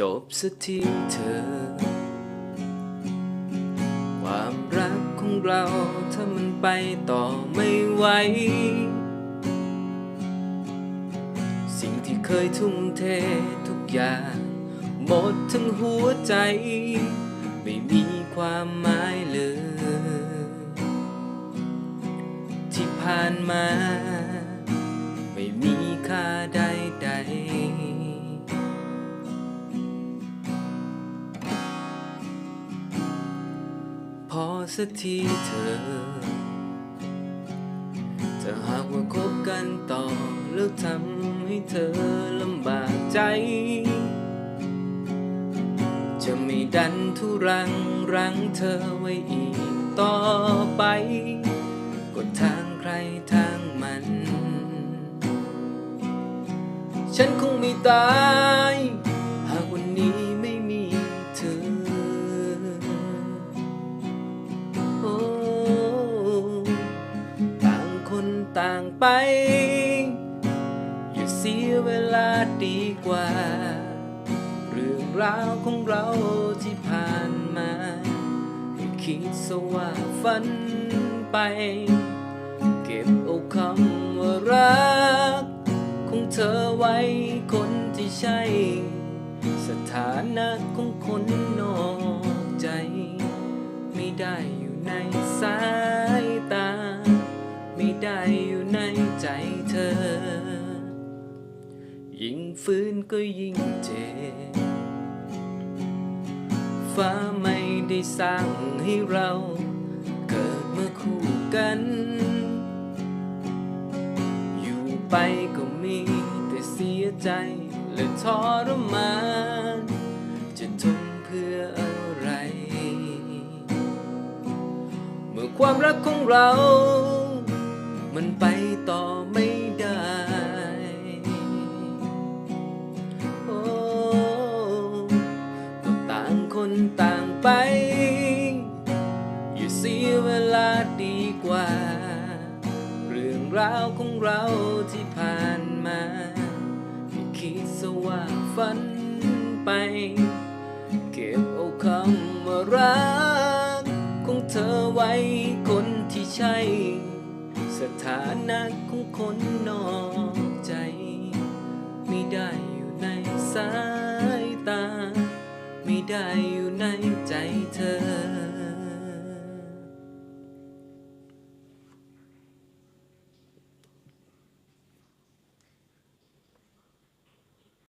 จบสักทีเธอ ความรักของเราถ้ามันไปต่อไม่ไหว สิ่งที่เคยทุ่มเททุกอย่าง หมดทั้งหัวใจ ไม่มีความหมายเลย ที่ผ่านมา สักทีเธอ จะหากว่าคบกันต่อแล้วทำให้เธอลำบากใจ จะไม่ดันทุรังรังเธอไว้อีกต่อไปก็ทางใครทางมัน ฉันคงไม่ตาย ไป อย่าเสียเวลาดีกว่า เรื่องราวของเราที่ผ่านมาให้คิดซะว่าฝันไป เก็บเอาคำว่ารัก ของเธอไว้คนที่ใช่ สถานะของคนนอก อยู่ในใจเธอ ยิ่งฟื้นก็ยิ่งเจ็บ ฟ้าไม่ได้สร้างให้เราเกิดมาคู่กัน อยู่ไปก็มีแต่เสียใจและทรมาน จะทนเพื่ออะไร เมื่อความรักของเรา มันไปต่อไม่ได้ โอ้ก็ต่างคนต่างไป อยู่เสียเวลาดีกว่า เรื่องราวของเราที่ผ่านมาให้คิดซะว่าฝันไป เก็บเอาคำว่ารัก ของเธอไว้คนที่ใช่ ถานะของคนนอกใจ ไม่ได้อยู่ในสายตา ไม่ได้อยู่ใน